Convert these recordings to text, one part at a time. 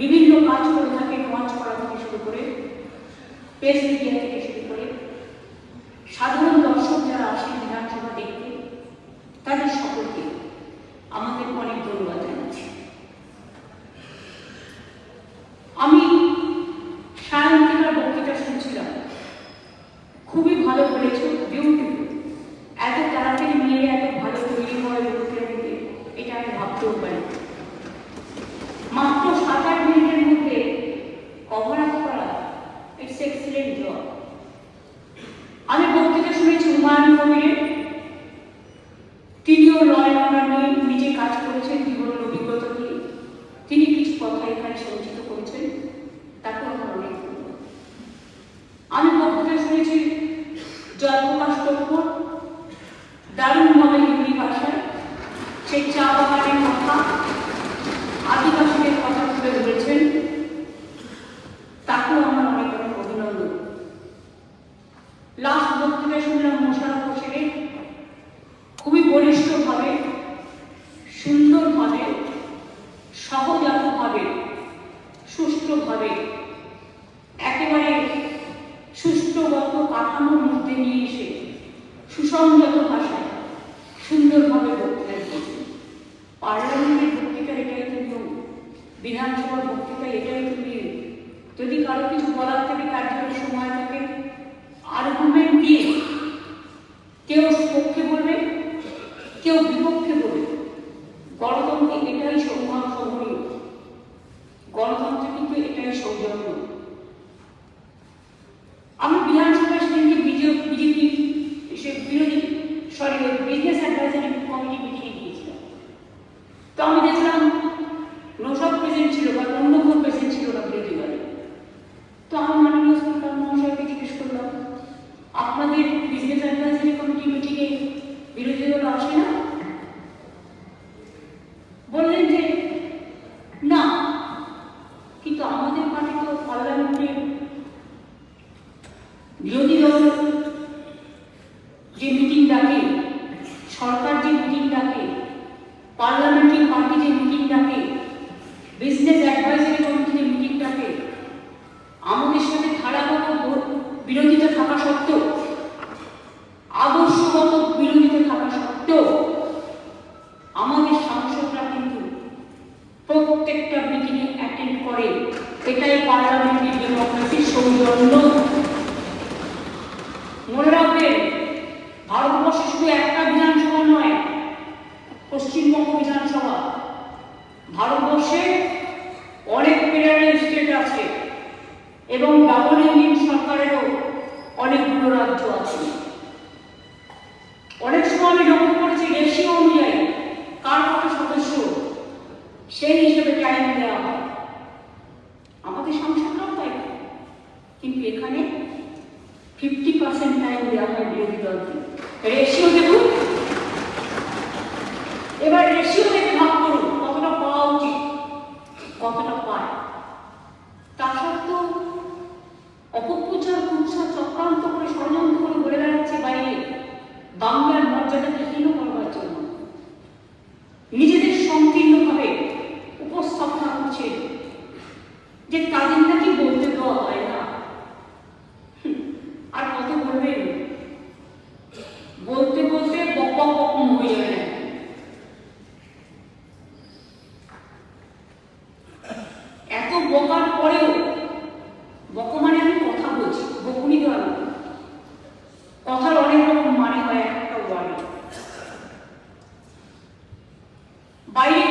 বিভিন্ন কাজ করে থাকে নামাজ করা থেকে শুরু করে প্রেস মিডিয়া থেকে শুরু করে, সাধারণ শহীদুল্লাহ মোশারফ হোসেনের খুবই বলিষ্ঠভাবে, সুন্দরভাবে, সহজাতভাবে, সুষ্ঠুভাবে, একেবারে সুষ্ঠুগত কাঠামোর মধ্যে নিয়ে এসে সুসংযত ভাষায় সুন্দরভাবে বক্তৃতা দিয়েছেন। পার্লামেন্টের বক্তৃতা এটাই কিন্তু, বিধানসভার বক্তৃতা এটাই তুমি ইয়ে। যদি কারও কিছু বলার থাকে, তার জন্য সময় থাকে, আর ঘণ্টা জাতীয় বিপক্ষে বলে গণতন্ত্রে এটাই সম্মান সম্মানীয় গণতন্ত্রে কিন্তু এটাই সৌজন্য রেশিও দেব? এবার রেশিও দেখে ভাগ করুন, কতটা পাওয়া উচিত? কতটা পায়? তা সত্ত্বেও অপপ্রচার, কুৎসা, চক্রান্ত করে ষড়যন্ত্র করে বলে বেড়াচ্ছে বাইরে। বাংলার মর্যাদাকে হীন করবার জন্য।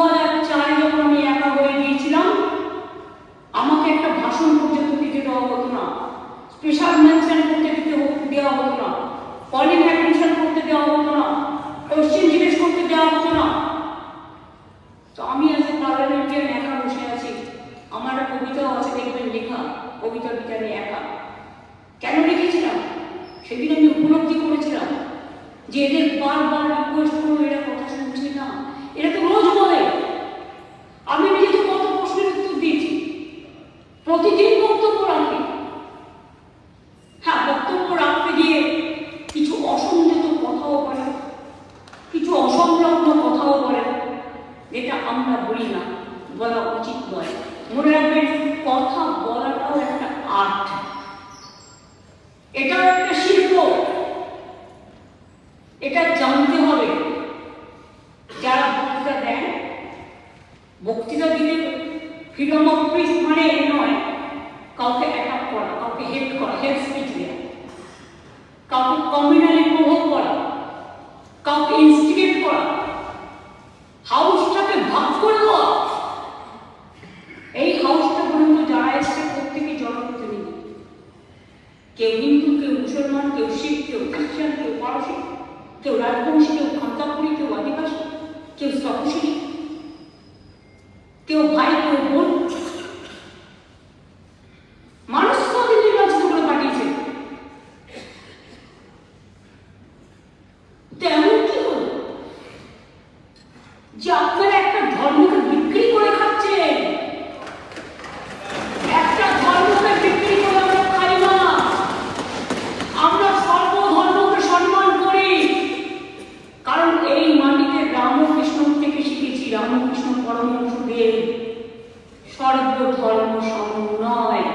হাজার চারে যখন আমি একা হয়ে গিয়েছিলাম, আমাকে একটা ভাষণ পর্যন্ত দিতে দেওয়া হতো না। স্পেশাল মেনশন করতে দিতে দেওয়া হতো না। কলিং অ্যাডমিশন করতে দেওয়া হতো না। কোশ্চেন জিজ্ঞেস করতে দেওয়া হতো না। তো আমি আজ পার্লামেন্টিয়ান একা বসে আছি। আমার একটা কবিতাও আছে, দেখবেন লেখা। কবিতা বিটা নিয়ে একা। কেন লিখেছিলাম? সেদিন আমি উপলব্ধি করেছিলাম যে এদের বারবার প্রতিদিন বক্তব্য রাখে হ্যাঁ বক্তব্য রাখতে গিয়ে কিছু অসংযত কথাও বলে, কিছু অসংলগ্ন কথাও বলে, যেটা আমরা বলি না, বলা উচিত নয়। মনে রাখবেন, কথা বলাটাও একটা আর্ট এটাও একটা শিল্প এটা জানতে হবে যারা বক্তৃতা দেন বক্তৃতা দিতে ফ্রিডম অফ স্পিচ মানে এ নয় কাউকে অ্যাটাক করা, কাউকে হেল্প করা হেল্প স্পিচ দেওয়া কাউকে কমিউনালি প্রভোগ করা, কাউকে ইনস্টিগেট করা। হাউসটাকে ভাগ করে দেওয়া। এই হাউসটা পর্যন্ত যারা এসছে প্রত্যেকে জনপ্রতিনিধি কেউ হিন্দু, কেউ মুসলমান, কেউ শিখ, কেউ খ্রিস্টান, কেউ পারসি, কেউ রাজবংশী, কেউ খান্তাপুরি কেউ আদিবাসী, কেউ তপশিলী কেউ ভাই কেউ বোন মানুষ তো ওদের নির্বাচিত করে পাঠিয়েছে তো এমন কি হলো যে আপনারা একটা ধর্মকে বিক্রি করে খাচ্ছেন একটা ধর্মকে বিক্রি করে আমরা খাই না আমরা সর্বধর্মকে সম্মান করি কারণ এই মাটিতে রামকৃষ্ণ থেকে শিখেছি রামকৃষ্ণ পরমহংসদেব সর্বধর্ম সমন্বয়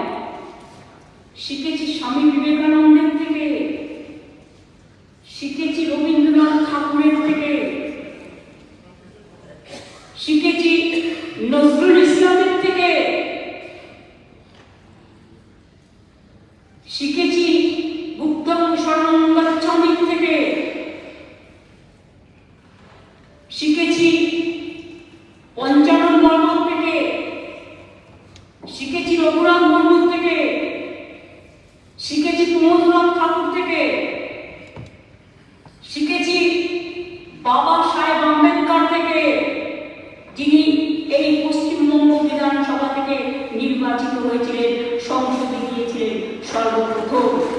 শিখেছি স্বামী বিবেকানন্দের থেকে শিখেছি রবীন্দ্রনাথ ঠাকুরের থেকে শিখেছি নজরুল ইসলামের থেকে শিখেছি বুদ্ধং শরণং গচ্ছামির থেকে শিখেছি। পঞ্চানন বর্মন থেকে। শিখেছি রঘুরাম বর্মন থেকে। শিখেছি কুমোদরাম ঠাকুর থেকে। শিখেছি বাবা সাহেব আম্বেদকর থেকে। যিনি এই পশ্চিমবঙ্গ বিধানসভা থেকে নির্বাচিত হয়েছিলেন, সংসদে গিয়েছিলেন সর্বপ্রথম।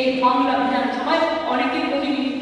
এই ফর্মুলা রাখতে আমি সবাই অনেকেই প্রতিনিধিত্ব